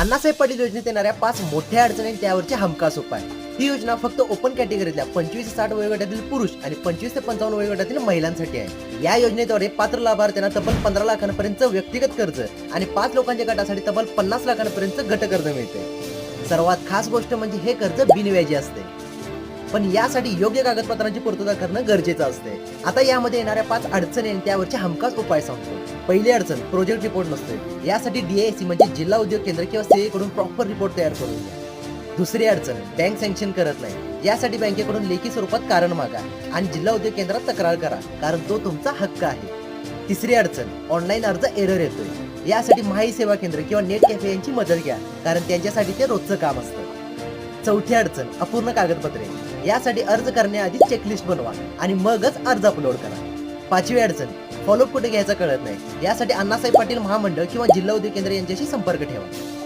अण्णासाहेब पाटील योजनेत येणाऱ्या पाच मोठ्या अडचणी त्यावरचे हमखास उपाय. ही योजना फक्त ओपन कॅटेगरीतल्या पंचवीस ते साठ वयोगटातील पुरुष आणि पंचवीस ते पंचावन्न वयोगटातील महिलांसाठी आहे. या योजनेद्वारे पात्र लाभार्थ्यांना तब्बल पंधरा लाखांपर्यंत व्यक्तिगत कर्ज आणि पाच लोकांच्या गटासाठी तब्बल पन्नास लाखांपर्यंत गट कर्ज मिळते. सर्वात खास गोष्ट म्हणजे हे कर्ज बिनव्याजी असते. पण यासाठी योग्य कागदपत्रांची पूर्तता करणं गरजेचं असते आता यामध्ये येणाऱ्या पाच अडचणी आणि त्यावरचे हमखास उपाय सांगतो. पहिली अडचण प्रोजेक्ट रिपोर्ट नसते यासाठी डीआयसी म्हणजे जिल्हा उद्योग केंद्र किंवा सीए कडून प्रॉपर रिपोर्ट तयार करून घ्या. दुसरी अडचण बँक सँक्शन करत नाही. यासाठी बँकेकडून लेखी स्वरूपात कारण मागा आणि जिल्हा उद्योग केंद्रात तक्रार करा कारण तो तुमचा हक्क आहे. तिसरी अडचण ऑनलाईन अर्ज एरर येतोय. यासाठी माही सेवा केंद्र किंवा नेट कॅफे यांची मदत घ्या कारण त्यांच्यासाठी ते रोजचं काम असतं. चौथी अडचण अपूर्ण कागदपत्रे. यासाठी अर्ज करण्याआधी चेकलिस्ट बनवा आणि मगच अर्ज अपलोड करा. पाचवी अडचण फॉलोअप कुठे घ्यायचा कळत नाही. यासाठी अण्णासाहेब पाटील महामंडळ किंवा जिल्हा उद्योग केंद्र यांच्याशी संपर्क ठेवा.